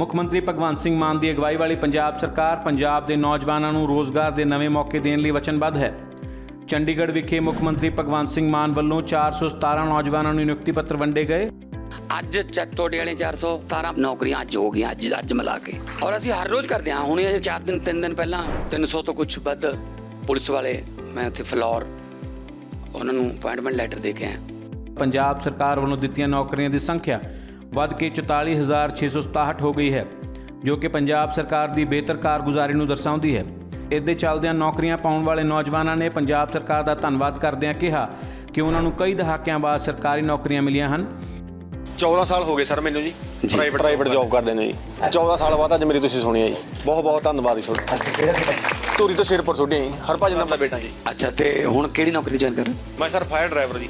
ਮੁੱਖ ਮੰਤਰੀ ਭਗਵੰਤ ਸਿੰਘ ਮਾਨ ਦੀ ਅਗਵਾਈ ਵਾਲੀ ਪੰਜਾਬ ਸਰਕਾਰ ਪੰਜਾਬ ਦੇ ਨੌਜਵਾਨਾਂ ਨੂੰ ਰੋਜ਼ਗਾਰ ਦੇ ਨਵੇਂ ਮੌਕੇ ਦੇਣ ਲਈ ਵਚਨਬੱਧ ਹੈ। ਚੰਡੀਗੜ੍ਹ ਵਿਖੇ ਮੁੱਖ ਮੰਤਰੀ ਭਗਵੰਤ ਸਿੰਘ ਮਾਨ ਵੱਲੋਂ 417 ਨੌਜਵਾਨਾਂ ਨੂੰ ਨਿਯੁਕਤੀ ਪੱਤਰ ਵੰਡੇ ਗਏ। ਅੱਜ ਤੁਹਾਡੇ ਵਾਲੇ 417 ਨੌਕਰੀਆਂ ਅੱਜ ਹੋ ਗਈਆਂ ਅੱਜ ਅੱਜ ਮਿਲਾ ਕੇ। ਔਰ ਅਸੀਂ ਹਰ ਰੋਜ਼ ਕਰਦੇ ਹਾਂ ਹੁਣ ਇਹ 4 ਦਿਨ 3 ਦਿਨ ਪਹਿਲਾਂ 300 ਤੋਂ ਕੁਝ ਵੱਧ ਪੁਲਿਸ ਵਾਲੇ ਮੈਂ ਉੱਥੇ ਫਲੋਰ ਉਹਨਾਂ ਨੂੰ ਅਪਾਇੰਟਮੈਂਟ ਲੈਟਰ ਦੇ ਕੇ ਆਇਆ। ਪੰਜਾਬ ਸਰਕਾਰ ਵੱਲੋਂ ਦਿੱਤੀਆਂ ਨੌਕਰੀਆਂ ਦੀ ਸੰਖਿਆ ਵੱਧ ਕੇ 44667 ਹੋ ਗਈ ਹੈ ਜੋ ਕਿ ਪੰਜਾਬ ਸਰਕਾਰ ਦੀ ਬਿਹਤਰ ਕਾਰਗੁਜ਼ਾਰੀ ਨੂੰ ਦਰਸਾਉਂਦੀ ਹੈ। ਇਸ ਦੇ ਚੱਲਦਿਆਂ ਨੌਕਰੀਆਂ ਪਾਉਣ ਵਾਲੇ ਨੌਜਵਾਨਾਂ ਨੇ ਪੰਜਾਬ ਸਰਕਾਰ ਦਾ ਧੰਨਵਾਦ ਕਰਦਿਆਂ ਕਿਹਾ ਕਿ ਉਹਨਾਂ ਨੂੰ ਕਈ ਦਹਾਕਿਆਂ ਬਾਅਦ ਸਰਕਾਰੀ ਨੌਕਰੀਆਂ ਮਿਲੀਆਂ ਹਨ। 14 ਸਾਲ ਹੋ ਗਏ ਸਰ ਮੈਨੂੰ ਜੀ। ਪ੍ਰਾਈਵੇਟ ਪ੍ਰਾਈਵੇਟ ਜੌਬ ਕਰਦੇ ਨੇ ਜੀ। 14 ਸਾਲ ਬਾਅਦ ਅੱਜ ਮੇਰੀ ਤੁਸੀਂ ਸੁਣੀ ਹੈ ਜੀ। ਬਹੁਤ ਬਹੁਤ ਧੰਨਵਾਦ ਜੀ ਤੁਹਾਡਾ। ਧੂਰੀ ਤੋਂ ਸ਼ੇਰਪੁਰ ਤੁਹਾਡੇ ਜੀ। ਹਰਭਜਨ ਨਾਮ ਦਾ ਬੇਟਾ ਜੀ। ਅੱਛਾ ਤੇ ਹੁਣ ਕਿਹੜੀ ਨੌਕਰੀ ਜੁਆਇਨ ਕਰ ਮੈਂ ਸਰ ਫਾਇਰ ਡਰਾਈਵਰ ਜੀ।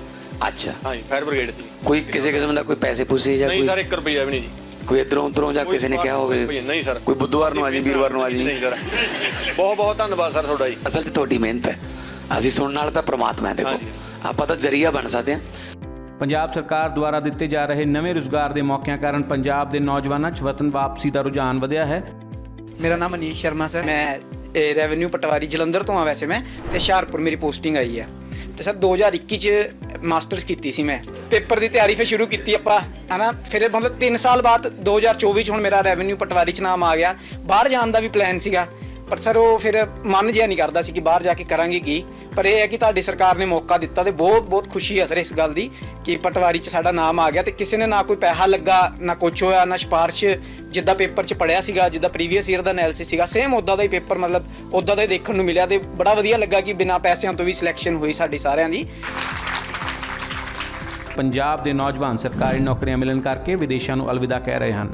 ਅੱਛਾ। ਹਾਂ ਜੀ ਫਾਇਰ ਬ੍ਰਿਗੇਡ ਕੋਈ ਕਿਸੇ ਕਿਸਮ ਦਾ ਕੋਈ ਪੈਸੇ ਪੂਸੇ ਜਾਂ ਨਹੀਂ ਕੋਈ ਸਰ 1 ਰੁਪਿਆ ਵੀ ਨਹੀਂ ਜੀ। ਕੋਈ ਇਧਰੋਂ ਉਧਰੋਂ ਜਾਂ ਕੋਈ ਕਿਸੇ ਨੇ ਕਿਹਾ ਹੋਵੇ। ਨਹੀਂ ਸਰ। ਕੋਈ ਬੁੱਧਵਾਰ ਨੂੰ ਆ ਜੀ ਵੀਰਵਾਰ ਨੂੰ ਆ ਜੀ। ਨਹੀਂ ਸਰ। ਬਹੁਤ ਬਹੁਤ ਧੰਨਵਾਦ ਸਰ ਤੁਹਾਡਾ ਜੀ। ਅਸਲ 'ਚ ਤੁਹਾਡੀ ਮਿਹਨਤ ਹੈ। ਅਸੀਂ ਸੁਣਨ ਨਾਲ ਤਾਂ ਪ੍ਰਮਾਤਮਾ ਹੈ ਦੇਖੋ ਹਾਂਜੀ। ਆਪਾਂ ਤਾਂ ਜ਼ਰੀਆ ਬਣ ਸਕਦੇ ਹਾਂ। ਪੰਜਾਬ ਸਰਕਾਰ ਦੁਆਰਾ ਦਿੱਤੇ ਜਾ ਰਹੇ ਨਵੇਂ ਰੁਜ਼ਗਾਰ ਦੇ ਮੌਕਿਆਂ ਕਾਰਨ ਪੰਜਾਬ ਦੇ ਨੌਜਵਾਨਾਂ 'ਚ ਵਤਨ ਵਾਪਸੀ ਦਾ ਰੁਝਾਨ ਵਧਿਆ ਹੈ। ਮੇਰਾ ਨਾਮ ਅਨੀਸ਼ ਸ਼ਰਮਾ ਸਰ। ਮੈਂ ਰੈਵਨਿਊ ਪਟਵਾਰੀ ਜਲੰਧਰ ਤੋਂ ਆ ਵੈਸੇ ਮੈਂ ਤੇ ਹੁਸ਼ਿਆਰਪੁਰ ਮੇਰੀ ਪੋਸਟਿੰਗ ਆਈ ਹੈ। ਤੇ ਸਰ 2021 ਚ ਮਾਸਟਰਸ ਕੀਤੀ ਸੀ ਮੈਂ। ਪੇਪਰ ਦੀ ਤਿਆਰੀ ਫਿਰ ਸ਼ੁਰੂ ਕੀਤੀ ਆਪਾਂ, ਹਨਾ? ਫਿਰ ਮਤਲਬ 3 ਸਾਲ ਬਾਅਦ 2024 ਚ ਹੁਣ ਮੇਰਾ ਰੈਵਨਿਊ ਪਟਵਾਰੀ ਚ ਨਾਮ ਆ ਗਿਆ। ਬਾਹਰ ਜਾਣ ਦਾ ਵੀ ਪਲਾਨ ਸੀਗਾ, ਪਰ ਸਰ ਉਹ ਫਿਰ ਮਨ ਜਿਹਾ ਨਹੀਂ ਕਰਦਾ ਸੀ ਕਿ ਬਾਹਰ ਜਾ ਕੇ ਕਰਾਂਗੇ ਕੀ। ਪਰ ਇਹ ਹੈ ਕਿ ਤੁਹਾਡੀ ਸਰਕਾਰ ਨੇ ਮੌਕਾ ਦਿੱਤਾ ਤੇ ਬਹੁਤ ਬਹੁਤ ਖੁਸ਼ੀ ਹੈ ਸਰ ਇਸ ਗੱਲ ਦੀ ਕਿ ਪਟਵਾਰੀ ਚ ਸਾਡਾ ਨਾਮ ਆ ਗਿਆ ਤੇ ਕਿਸੇ ਨੇ ਨਾ ਕੋਈ ਪੈਸਾ ਲੱਗਾ, ਨਾ ਕੁਛ ਹੋਇਆ, ਨਾ ਸਿਫਾਰਿਸ਼ ਜਿੱਦਾਂ ਪੇਪਰ ਚ ਪੜਿਆ ਸੀਗਾ, ਜਿੱਦਾਂ ਪ੍ਰੀਵੀਅਸ ਈਅਰ ਦਾ ਐਨਾਲਿਸਿਸ ਸੀਗਾ ਸੇਮ ਉਦਾਂ ਦਾ ਹੀ ਪੇਪਰ ਮਤਲਬ ਉਦਾਂ ਦਾ ਹੀ ਦੇਖਣ ਨੂੰ ਮਿਲਿਆ ਤੇ ਬੜਾ ਵਧੀਆ ਲੱਗਾ ਕਿ ਬਿਨਾਂ ਪੈਸਿਆਂ ਤੋਂ ਵੀ ਸਿਲੈਕਸ਼ਨ ਹੋਈ ਸਾਡੀ ਸਾਰਿਆਂ ਦੀ। ਪੰਜਾਬ ਦੇ ਨੌਜਵਾਨ ਸਰਕਾਰੀ ਨੌਕਰੀਆਂ ਮਿਲਣ ਕਰਕੇ ਵਿਦੇਸ਼ਾਂ ਨੂੰ ਅਲਵਿਦਾ ਕਹਿ ਰਹੇ ਹਨ।